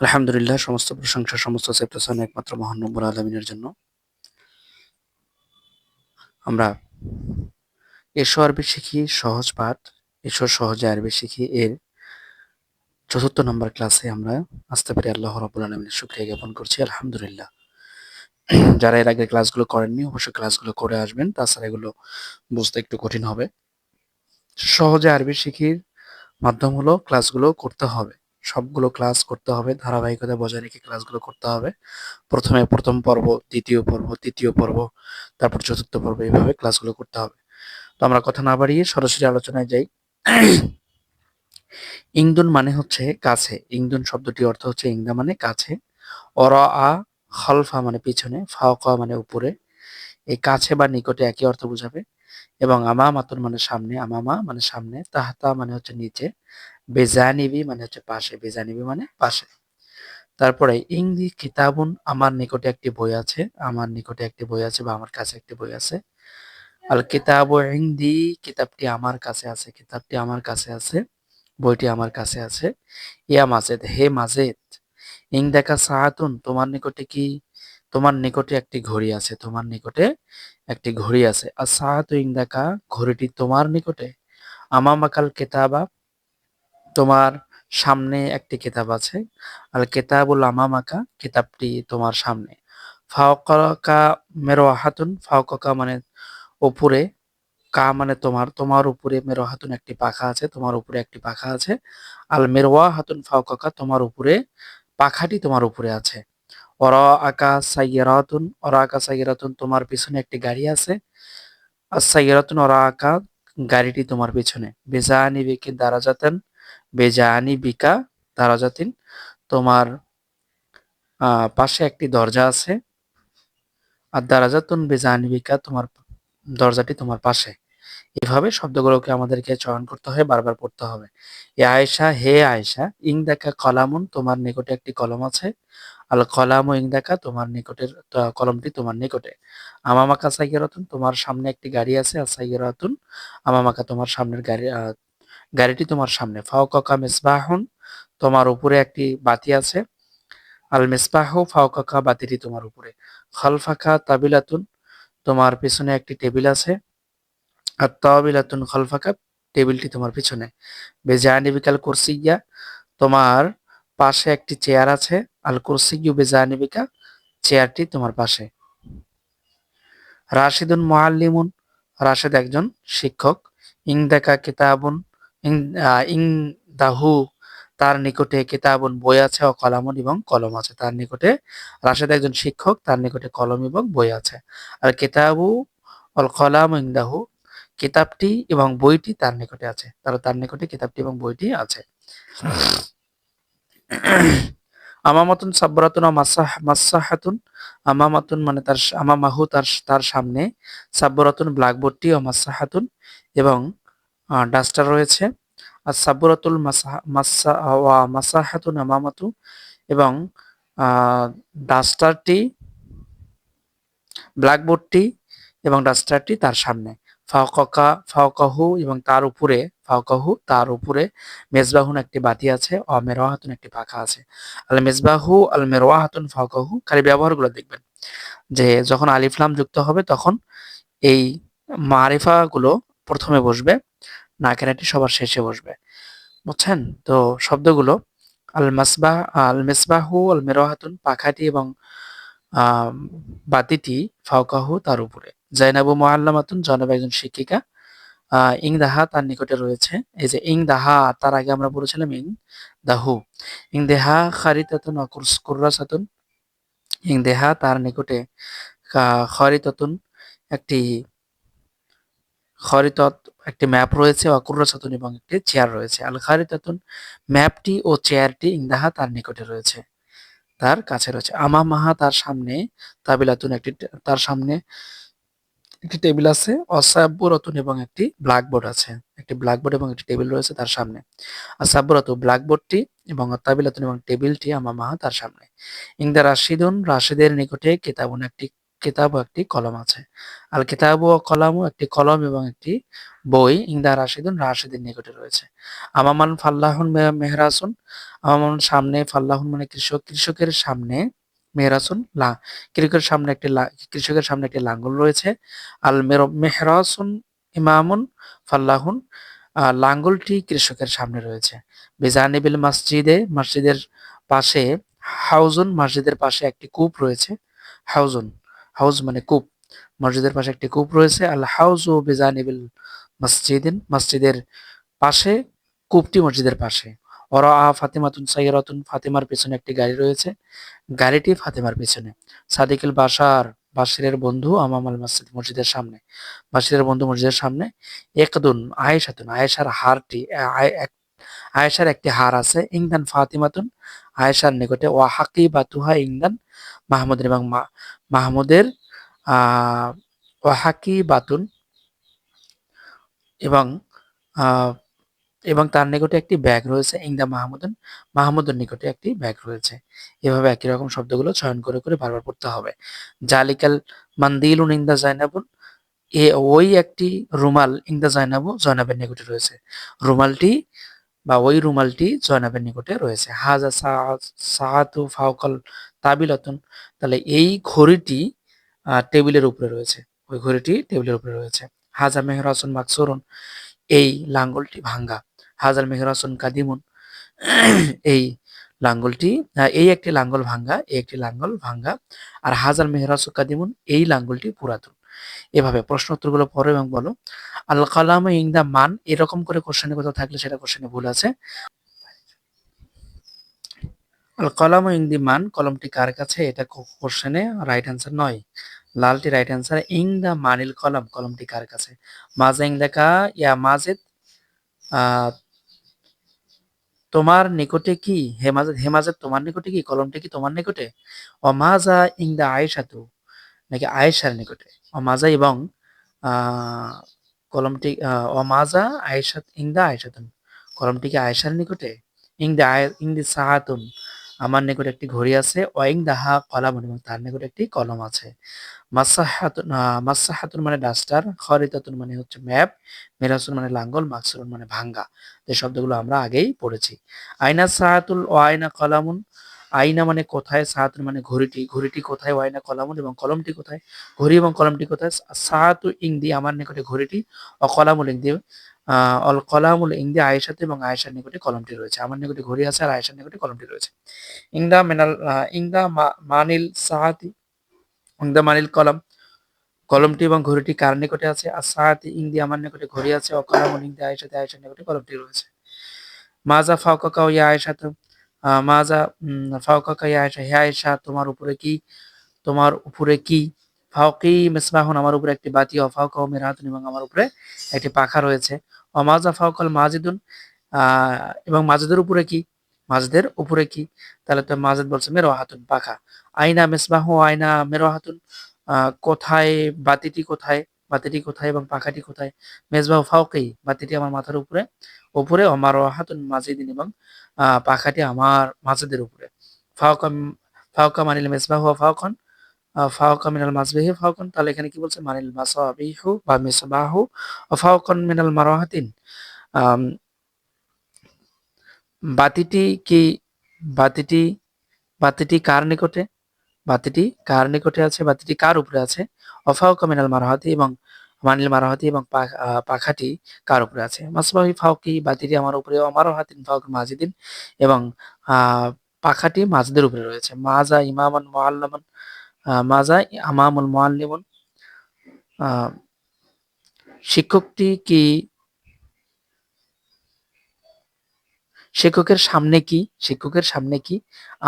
আলহামদুলিল্লাহ, সমস্ত প্রশংসা, সমস্ত সেপ্টাসান একমাত্র মহান নম্বর আলমিনের জন্য। আমরা এসো আরবি শিখি, সহজ পাঠ। এসো সহজে আরবি শিখি। এর চতুর্থ নম্বর ক্লাসে আমরা আসতে পারি। আল্লাহ রবুল আলমিনের শুক্রিয়া জ্ঞাপন করছি। আলহামদুলিল্লাহ। যারা এর আগে ক্লাসগুলো করেননি, অবশ্যই ক্লাসগুলো করে আসবেন। তাছাড়া এগুলো বুঝতে একটু কঠিন হবে। সহজে আরবি শিখির মাধ্যম হলো ক্লাসগুলো করতে হবে। সবগুলো ক্লাস করতে হবে, ধারাবাহিকতা বজায় রেখে ক্লাসগুলো করতে হবে। প্রথমে প্রথম পর্ব, দ্বিতীয় পর্ব, তৃতীয় পর্ব, তারপর চতুর্থ পর্ব এইভাবে ক্লাসগুলো করতে হবে। তো আমরা কথা না বাড়িয়ে সরাসরি আলোচনায় যাই। ইংদুন মানে হচ্ছে কাছে। ইংদুন শব্দটি অর্থ হচ্ছে ইংদা মানে কাছে। অর, আ, খলফা মানে পিছনে, ফাওকা মানে উপরে। এই কাছে বা নিকটে একই অর্থ বোঝাবে। এবং আমামাতুন মানে সামনে, আমামা মানে সামনে, তাহতা মানে হচ্ছে নিচে, বেজানিবি মানে হচ্ছে পাশে, বেজানিবি মানে পাশে। তারপরে ইংদি কিতাবুন, আমার নিকটে একটি বই আছে, আমার নিকটে একটি বই আছে বা আমার কাছে একটি বই আছে। আল কিতাব ইংদি, কিতাবটি আমার কাছে আছে, কিতাবটি আমার কাছে আছে, বইটি আমার কাছে আছে। ইয়া মাজেদ হে মাজেদ ইং দেখা সাহাতুন তোমার নিকটে কি তোমার নিকটে একটি ঘড়ি আছে, তোমার নিকটে একটি ঘড়ি আছে। আর সাহাতু ইং দেখা ঘড়িটি তোমার নিকটে? আমামাকাল কেতাবা, তোমার সামনে একটি কেতাব আছে। আল কেতাবুল আমামাকা, কিতাবটি তোমার সামনে। ফাওকা মেরো হাতুন ফাওকা মানে উপরে, কা মানে তোমার তোমার উপরে মেরো হাতুন একটি পাখা আছে, তোমার উপরে একটি পাখা আছে। আল মেরোয়া হাতুন ফাওকা তোমার উপরে, পাখাটি তোমার উপরে আছে। অর আকা সাইয়ারাতুন অর আকা সাইয়ারাতুন তোমার পিছনে একটি গাড়ি আছে। আর সাইয়ারাতুন অর আকা গাড়িটি তোমার পিছনে। বেজানি বিকে দারাজাতেন বেজানি বিকা দারাজাতিন। তোমার পাশে একটি দরজা আছে। আর দারাজাতুন বেজানি বিকা তোমার দরজাটি তোমার পাশে। এভাবে শব্দগুলোকে আমাদেরকে চয়ন করতে হয়, বারবার পড়তে হবে। এ আয়েশা, হে আয়েশা, ইং দেখা কলামুন, তোমার নিকটে একটি কলম আছে। আল কলাম ও ইং দেখা তোমার নিকটের কলমটি তোমার নিকটে। আমামাকা সাইয়ারাতুন, তোমার সামনে একটি গাড়ি আছে আর সাইয়ারাতুন, আমামাকা তোমার সামনের গাড়ি গাড়িটি তোমার সামনে। ফাওকাকা মিসবাহুন, তোমার উপরে একটি বাতি আছে। আল মিসবাহ, ফাওকাকা বাতিটি তোমার উপরে। খালফাকা তাবিলাতুন, তোমার পিছনে একটি টেবিল আছে। আর তাবিলাতুন খালফাকা, টেবিলটি তোমার পিছনে। বেজানিবিকাল কুরসিয়া তোমার পাশে একটি চেয়ার আছে। আল কুরসিয়ু বেজানিবিকা চেয়ারটি তোমার পাশে। রাশিদুন মুআল্লিমুন, রাশেদ একজন শিক্ষক। ইংদাকা কিতাবুন ইং দাহু তার নিকটে কিতাবুন বই আছে ও কলামুন এবং কলম আছে। তার নিকটে রাশেদ একজন শিক্ষক, তার নিকটে কলম এবং বই আছে। আর কিতাবু অল কলাম ইংদাহু কিতাবটি এবং বইটি তার নিকটে আছে। তার তার নিকটে কিতাবটি এবং বইটি আছে। আমামাতুন সাব্বরাতুন মাসাহ মাসাহাতুন। আমামাতুন মানে তার আমামাহু তার তার সামনে। সাব্বরাতুন ব্ল্যাকবোর্ডটি ও মাসাহাতুন এবং ডাস্টার রয়েছে। আর সাব্বরাতুল মাসা মাসাহাতুন আমামাতু এবং ডাস্টারটি, ব্ল্যাকবোর্ডটি এবং ডাস্টারটি তার সামনে। ফাওকা ফাওকাহু এবং তার উপরে, ফাওকাহু, তার উপরে মেজবাহুন একটি বাতি আছে ও মেরোয়াহাতুন একটি পাখা আছে। আল মেজবাহু আল মেরোয়াহাতুন ফাওকাহু, খালি ব্যবহারগুলো দেখবেন। যে যখন আলিফলাম যুক্ত হবে তখন এই মারিফা গুলো প্রথমে বসবে নাকেরাটি সবার শেষে বসবে। বুঝছেন? তো শব্দগুলো আল মাসবাহ আল মেসবাহু আল মেরোহাতুন পাখাটি এবং বাতিটি ফাওকাহু তার উপরে। জাইনাবু মোয়াল্লামাতুন জনাব একজন শিক্ষিকা। ইং দাহা তার নিকটে রয়েছে। এই যে ইং দাহা, তার আগে আমরা বলেছিলাম ইং দাহু। ইং দেহা খারিতাতুন কুর্রাসাতুন। ইং দেহা তার নিকটে খরিতাতুন একটি, খরিতত একটি ম্যাপ রয়েছে অকুর্রাসাতুন এবং একটি চেয়ার রয়েছে। আল খারিতাতুন ম্যাপটি ও চেয়ারটি ইংদাহা তার নিকটে রয়েছে, তার কাছে রয়েছে। আমা মাহা তার সামনে তাবিলাতুন একটি, তার সামনে একটি টেবিল আছে অসাব্বরতুন এবং একটি ব্ল্যাকবোর্ড আছে। একটি ব্ল্যাকবোর্ড এবং একটি টেবিল রয়েছে তার সামনে। আসাব্বরত ব্ল্যাকবোর্ডটি এবং তাবিলাতুন এবং টেবিলটি আমা মাহা তার সামনে। ইংদা রাশিদুন, রাশিদের নিকটে কেতাবুন একটি কেতাব একটি কলম আছে। আল কিতাব ও কলাম একটি কলম এবং একটি বই ইন্দা রাশিদুন, রাশিদের নিকটে রয়েছে। আমামান ফাল্লাহুন মে- মেহরাসুন। আমামান সামনে ফাল্লাহুন মানে কৃষক, কৃষকের সামনে মেহরাসুন লা কৃষকের সামনে একটি কৃষকের সামনে একটি লাঙ্গল রয়েছে। আল মেহরাসুন ইমামুন ফাল্লাহুন লাঙ্গলটি কৃষকের সামনে রয়েছে। বেজানিবিল মসজিদে, মসজিদের পাশে, হাউজুন মসজিদের পাশে একটি কূপ রয়েছে। হাউজুন, হাউজ মানে কূপ। মসজিদের পাশে একটি কূপ রয়েছে। আল হাউজ ও বেজানিবিল মসজিদিন, মসজিদের পাশে, কূপটি মসজিদের পাশে। ওরা ফাতিমাতুন সাইয়ারাতুন ফাতিমার পেছনে একটি গাড়ি রয়েছে। গাড়িটি ফাতেমার পেছনে। সাদিকুল বাসার বাসিরের বন্ধু আমামাল মসজিদ মসজিদের সামনে। বাসিরের বন্ধু মসজিদের সামনে। একদুন আয়েশাতুন আয়েশার হারটি আয়েশার একটি হার আছে ইংদান ফাতিমাতুন। আয়েশার নিকটে ওয়া হাকি বাতুহা ইংদান মাহমুদের এবং মাহমুদের আহ হাকি বাতুন এবং আহ, এবং তার নিকটে একটি ব্যাগ রয়েছে, ইংদা মাহমুদুন, মাহমুদের নিকটে একটি ব্যাগ রয়েছে। এভাবে একই রকম শব্দগুলো চয়ন করে করে বারবার পড়তে হবে। জালিকাল মান্দিলুন ইংদা জাইনাবুন, এ ওই একটি রুমাল ইংদা জাইনাবু জয়নাবের নিকটে রয়েছে। রুমালটি বা ওই রুমালটি জয়নাবের নিকটে রয়েছে। হাজা সাহাতু ফাওকাল তাবিলাতুন, তাহলে এই ঘড়িটি টেবিলের উপরে রয়েছে। ওই ঘড়িটি টেবিলের উপরে রয়েছে। হাজা মেহরাসুন মাকসুরুন, এই লাঙ্গলটি ভাঙ্গা। হাজার মেহরাসুন কাদিমুন। এই লাঙ্গলটি এই একটি লাঙ্গল ভাঙ্গা, এই একটি লাঙ্গল ভাঙ্গা, আর হাজার মেহরাসু কাদিমুন এই লাঙ্গলটি পুরাতন। এভাবে প্রশ্ন উত্তরগুলো পড়ো এবং বলো, আল কালাম ইং দা মান, এরকম করে কোশ্চেনে কোথাও থাকলে সেটা কোশ্চেনে ভুল আছে। আল কলাম ইং দি মান, কলমটি কার কাছে? এটা কোশ্চেনে রাইট অ্যান্সার নয়। লালটি রাইট অ্যান্সার ইং দা মানিল কলম, কলমটি কার কাছে? মাজা ইং লেখা, ইয়া মাজেদ তোমার নিকটে কি? হেমাজত হেমাজত তোমার নিকটে কি? কলমটা কি তোমার নিকটে? অমাজা ইং দা আয়েশাতু, নাকি আয়েশার নিকটে? অমাজা এবং কলমটি অমাজা আয়েশাত ইং দা আয়েশাতুন, কলমটি কি আয়েশার নিকটে? ইং দা আয় ইং দি সাহাতুন আমার নিকটে একটি ঘড়ি আছে ওয়াইং দাহা কলামুন এবং তার নিকটে একটি কলম আছে। মাসাহাতুন মানে ডাস্টার খরিতাতুন মানে হচ্ছে ম্যাপ মেরাসুন মানে লাঙ্গল মাকসুরুন মানে ভাঙ্গা। যে শব্দগুলো আমরা আগেই পড়েছি। আইনা সাহাতুল ও আয়না কলামুন? আইনা মানে কোথায় সাহাতুন মানে ঘড়িটি ঘড়িটি কোথায় ওয়াইনা কলামুন এবং কলমটি কোথায়? ঘড়ি এবং কলমটি কোথায়? সাহাতু ইং দি আমার নিকটে ঘড়িটি ও কলামুল ইং দি আহ, অল কলামুল ইং দি আয়েশাতে এবং আয়েশার নিকটে কলমটি রয়েছে। আমার নিকটে ঘড়ি আছে আর আয়েশার নিকটে কলমটি রয়েছে। ইংদা মেনাল মা- মানিল সাহাতি ইংদা মানিল কলম। কলমটি এবং ঘড়িটি কার নিকটে আছে? আর সাহাতি ইংদি আমার নিকটে ঘড়ি আছে। ও কলম ইংদি আয়েশাতে আয়েশার নিকটে কলমটি রয়েছে। মাজা ফাউকাকা ইয়া আয়েশা তো আহ, মাজা উম, ফাউকাকা ইয়া আয়েশা হে আয়েশা তোমার উপরে কি তোমার উপরে কি ফাউকি মিসবাহুন, আমার উপরে একটি বাতি, ও ফাউকা মিরাতুন, এবং আমার উপরে একটি পাখা রয়েছে। ও মাজা ফাউকাল মাজিদুন এবং মাজিদের উপরে কি? মাজিদের উপরে কি? তাহলে তো মাজিদ বলছে মেরো হাতুন পাখা। আইনা মিসবাহু, আইনা মেরো হাতুন কোথায় বাতিটি কোথায়? বাতিটি কোথায় এবং পাখাটি কোথায়? মেজবাহু ফাউকি বাতিটি আমার মাথার উপরে উপরে আমার হাতুন মাজিদিন, এবং পাখাটি আমার মাজিদের উপরে। ফাউকা ফাউকা মানিল মেজবাহু ও ফাউকন ফাউকা মিনাল মাজবিহি ফাউকন তাহলে এখানে কি বলছে? মানিল মাসাবিহু বা মিসবাহু মিনাল মারাহাতিন। বাতিটি কি, বাতিটি বাতিটি কার নিকটে? বাতিটি কার নিকটে আছে? বাতিটি কার উপরে আছে? মারহাতি এবং মানিল মারহাতি এবং পাখাটি কার উপরে আছে? মাসবাহি ফাউকি বাতিটি আমার উপরে আমারও ফাউক মাজিদিন এবং পাখাটি মাঝদের উপরে রয়েছে। মাজা ইমামান মাজা আমামুল মুআল্লিমুন আহ, শিক্ষকটি কি শিক্ষকের সামনে কি শিক্ষকের সামনে কি?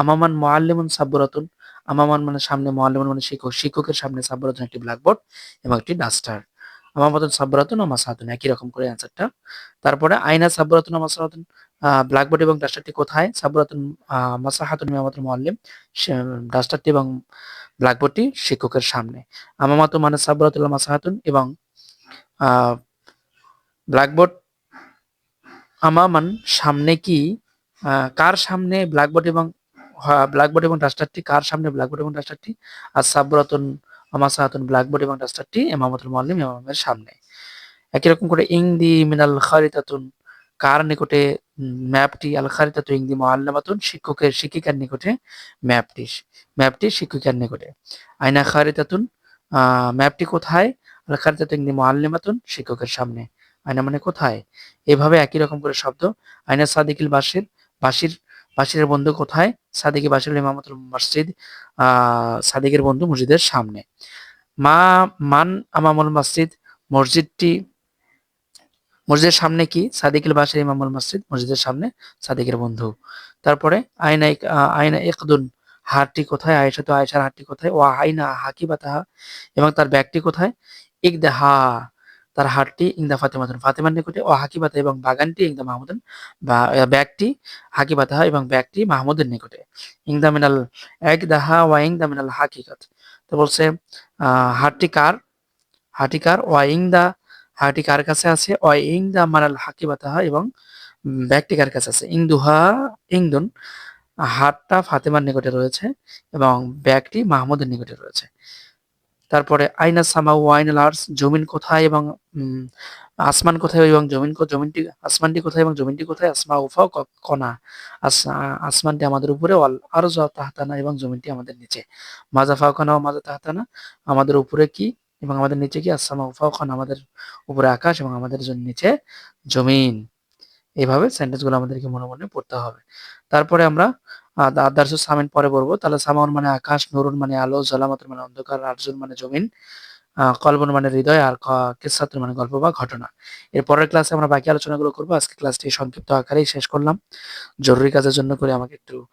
আমামান মুআল্লিমুন সাব্বুরাতুন আমামান মানে সামনে মুআল্লিমুন মানে শিক্ষক শিক্ষকের সামনে সাব্বুরাতুন একটি ব্ল্যাকবোর্ড এবং একটি ডাস্টার। আমামাতুন সাব্বুরাতুন ও মাসাহাতুন একই রকম করে অ্যান্সারটা। তারপরে আইনা সাব্বুরাতুন ও মাসাহাতুন ব্ল্যাকবোর্ড এবং ডাস্টারটি কোথায়? সাব্বুরাতুন মাসাহাতুন মিমামাতুল মুআল্লিম ডাস্টারটি এবং ব্ল্যাকবোর্ডটি শিক্ষকের সামনে। আমামাতু মানে সাব্বুরাতুল ও মাসাহাতুন এবং ব্ল্যাকবোর্ড আমামান সামনে কি কার সামনে ব্ল্যাকবোর্ড এবং ব্ল্যাকবোর্ড এবং ডাস্টারটি, কার সামনে ব্ল্যাকবোর্ড এবং ডাস্টারটি? আর সাবরতন আমাসাহাতুন ব্ল্যাকবোর্ড এবং ডাস্টারটি ইমামতুল মুআল্লিম ইমামের সামনে। একই রকম করে ইংদি মিনাল খারিতাতুন, কার নিকটে ম্যাপটি আল খারিতাতু ইংদি মুআল্লামাতুন শিক্ষকের, শিক্ষিকার নিকটে ম্যাপটি ম্যাপটি শিক্ষিকার নিকটে। আইনা খারিতাতুন ম্যাপটি কোথায়? আল খারিতাতু ইংদি মুআল্লিমাতুন শিক্ষকের সামনে। আয়না মানে কোথায়? এভাবে একই রকম করে শব্দ। আয়না সাদিকিল বাসির বাসির বাসিরের বন্ধু কোথায়? সাদিকি বাসির ইমামতুল মসজিদ সাদিকের বন্ধু মসজিদের সামনে। মা, মান আমামুল মসজিদ, মসজিদটি মসজিদের সামনে কি? সাদিকুল বাসির ইমামুল মসজিদ, মসজিদের সামনে সাদিকের বন্ধু। তারপরে আয়না আয়না একদুন হাটটি কোথায়? আয়েশা তো আয়েশার হাটটি কোথায়? ও আইনা হাকি বা তাহা এবং তার ব্যাগটি কোথায়? ইকদাহা, তার হাটটি ইংদা ফাতেমাতুন। ফাতেমার নিকটে ও হাকিবাতা এবং বাগানটি ইংদা মাহমুদুন, বা ব্যাগটি হাকিবাতাহা এবং ব্যাগটি মাহমুদের নিকটে। ইংদা মিনাল একদাহা ওয়া ইংদা মিনাল হাকিকাত। তো বলছে হাটটি কার? হাটটি কার? ওয়া ইংদা হাটটি কার কাছে আছে? ওয়া ইংদা মানাল হাকিবাতাহা এবং ব্যাগটি কার কাছে আছে? ইংদুহা ইংদুন হাটটা ফাতেমার নিকটে রয়েছে এবং ব্যাগটি মাহমুদের নিকটে রয়েছে। তারপরে, আইনা সামা ও আইনাল আর্স, জমিন কোথায় এবং আসমান কোথায় এবং জমিন জমিনটি, আসমানটি কোথায় এবং জমিনটি কোথায়? আসমা উফা কণা। আস- আসমানটি আমাদের উপরে আরও তাহতানা এবং জমিনটি আমাদের নিচে। মাজা ফাওকানা ও মাজা তাহতানা, আমাদের উপরে কি? এবং আমাদের নিচে কি? আসামা ও আমাদের উপরে আকাশ এবং আমাদের জন্য নিচে জমিন। এইভাবে সেন্টেন্সগুলো আমাদেরকে মনে মনে পড়তে হবে। তারপরে আমরা আদার্স সামিন পরে পড়ব। তাহলে সামাউন মানে আকাশ নুরুন মানে আলো জলামতুন মানে অন্ধকার আর্জুন মানে জমিন আহ, কলবন মানে হৃদয় আর ক- মানে গল্প বা ঘটনা। এর পরের ক্লাসে আমরা বাকি আলোচনাগুলো করব। আজকে ক্লাসটি সংক্ষিপ্ত আকারেই শেষ করলাম। জরুরি কাজের জন্য করে আমাকে একটু